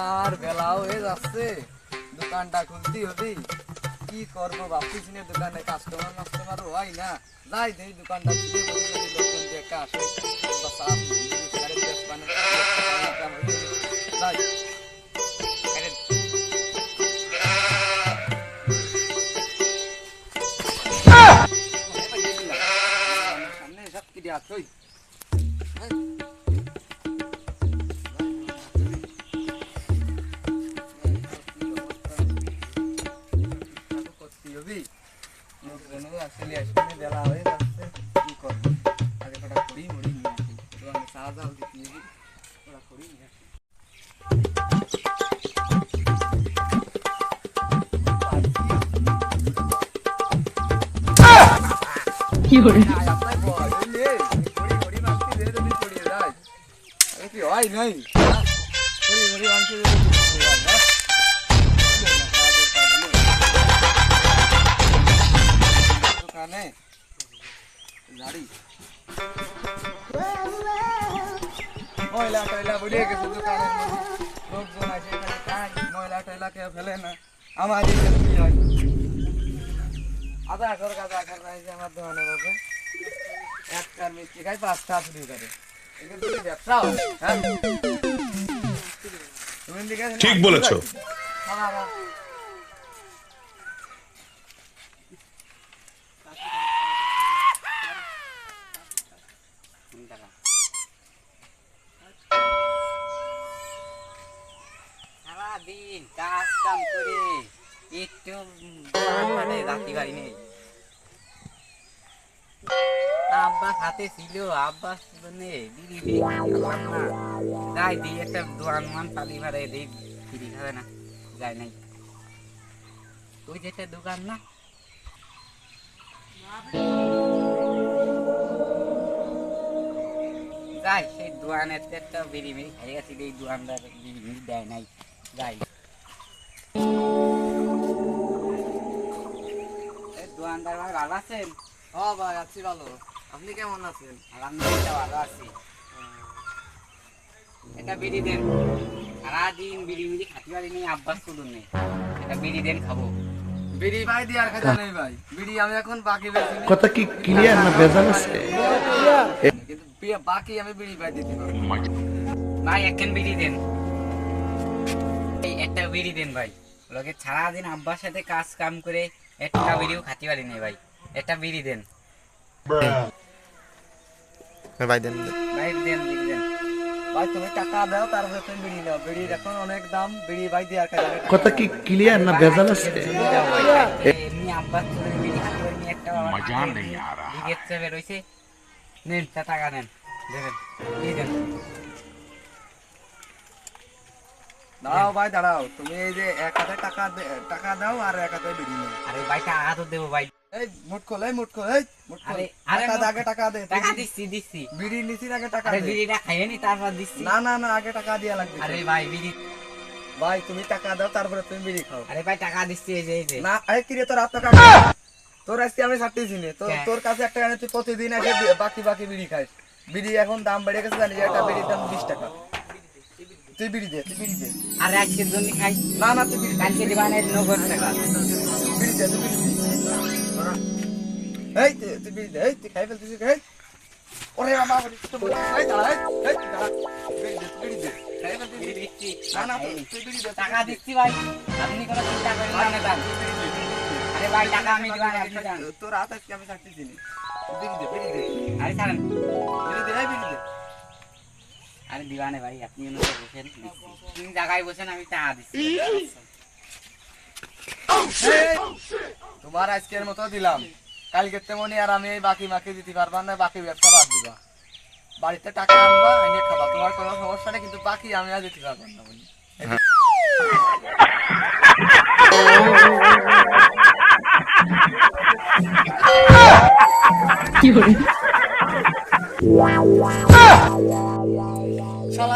আমার বেলাও হয়ে যাচ্ছে দোকানটা খুলতেই হবে কি করব ভাবতেছি না দোকানে কাস্টমার মাস্টমার হয় না যাই দেই দোকানটা খুলে বসে একটা আসে মানে যাই জাল দিতে হবে কটা করি নিয়ে আসি যায়। আরে কি হয় নাই? দোকানে গাড়ি ময়লা টয়লা বুড়িয়ে গেছে দোকানের মধ্যে লোকজন আছে খায় ময়লা টয়লা কেউ ফেলে না। আমার এই কি হয় আধা ঘর গাদা ঘর রাইছে আমার দোকানে বসে। একটার মিষ্টি খাই পাঁচটা চুরি করে। হ্যাঁ? ঠিক বলেছ। হ্যাঁ, হ্যাঁ। সারাদিন কাজ কাম করে একটু রাখতে পারি নেই আব্বাস হাতে ছিল আব্বাস মানে দিদি দিই একটা দোয়ান মান পালি ভাড়ে দিই দিদি খাবে না যাই নাই ওই যে একটা দোকান না যাই সেই দোয়ানের একটা বিড়ি মিড়ি খাই গেছি এই দোয়ানদার বিড়ি মিড়ি দেয় নাই। যাই। ভালো আছেন? ভাই আছি ভালো। আপনি কেমন আছেন? আলহামদুলিল্লাহ ভালো আছি। একটা বিড়ি দেন। সারাদিন বিড়ি খাতে পারি নেই আব্বাস তুলুন নেই। একটা বিড়ি দেন খাব। বিড়ি ভাই দিয়ে আর খাজা নেই ভাই। বিড়ি আমি এখন বাকি বেশি কথা কি ক্লিয়ার না আছে? কিন্তু বাকি আমি বিড়ি ভাই দিতে পারব। ভাই একখান বিড়ি দেন। এই একটা বিড়ি দেন ভাই। লোকে সারাদিন আব্বার সাথে কাজ কাম করে একটা বিড়িও খাতে পারি নেই ভাই। একটা বিড়ি দেন। ভাই দেন ভাই দেন বিড়ি দেন। ভাই তুমি টাকা দাও তারপরে তুমি বিড়ি নাও। এখন অনেক দাম বিড়ি ভাই দিয়ে আর কথা কি ক্লিয়ার না ভেজাল আছে এমনি আব্বাস তুলে বিড়ি হাতে করে নিয়ে একটা মজা নেই আর। বিগের চেপে রয়েছে নেন টাকা নেন দিয়ে দেন। দাঁড়াও ভাই দাঁড়াও। তুমি এই যে এক হাতে টাকা টাকা দাও আর এক হাতে বিড়ি নাও। আরে ভাই টাকা তো দেবো ভাই। এই মুট খোল এই মুট খোল এই মুট খোল। আরে আরে টাকা আগে টাকা দে। টাকা তুই দিচ্ছি দিচ্ছি। বিড়ি নিছিস আগে টাকা আরে বিড়িটা খাইয়ে নি তারপর দিচ্ছি। না না না আগে টাকা দিয়া লাগবে। আরে ভাই বিড়ি। ভাই তুমি টাকা দাও তারপরে তুমি বিড়ি খাও। আরে ভাই টাকা দিচ্ছি এই যে এই যে। না কিরে তোর হাত টাকা তোর আজকে আমি ছাড়তেছি নে তোর তোর কাছে একটা তুই প্রতিদিন বি- বাকি বাকি বিড়ি খাইস বিড়ি এখন দাম বেড়ে গেছে জানিস একটা বিড়ির দাম বিশ টাকা। তুই বিড়ি দে তুই বিড়ি দে। আরে আজকের জন্য খাই। না না তুই বিড়ি কালকে দিবানের নগদ টাকা। বিড়ি দে তুই বিড়ি এই তুই বিড়ি দে এই তুই খাই ফেলতেছিস এই ওরে বাবা তো বল এই দাঁড়া এই দাঁড়া। বিড়ি দে বিড়ি দে। খাই ফেলতেছিস না না তুই তুই বিড়ি দে টাকা দিচ্ছি ভাই। আপনি কোনো চিন্তা করেন না আরে ভাই টাকা আমি দিবানে আপনি তোর আজকে আমি নে। বিড়ি দে বিড়ি দে। আরে ছাড়েন। বিড়ি দে বিড়ি দে। আরে দিবানে ভাই আপনি বসেন জায়গায় বসেন আমি টাকা দিচ্ছি। তোমার আজকের মতো দিলাম। কালকে তেমনি আর আমি এই বাকি মাকে দিতে পারবা না বাকি ব্যবসা বাদ দিবা। বাড়িতে টাকা আনবা এনে খাবা। তোমার কোনো সমস্যা নেই কিন্তু বাকি আমি আর দিতে পারব না বলি শালা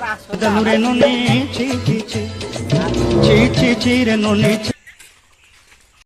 নুরে নুনি ছি ছি ছি ছি ছি রে নুনি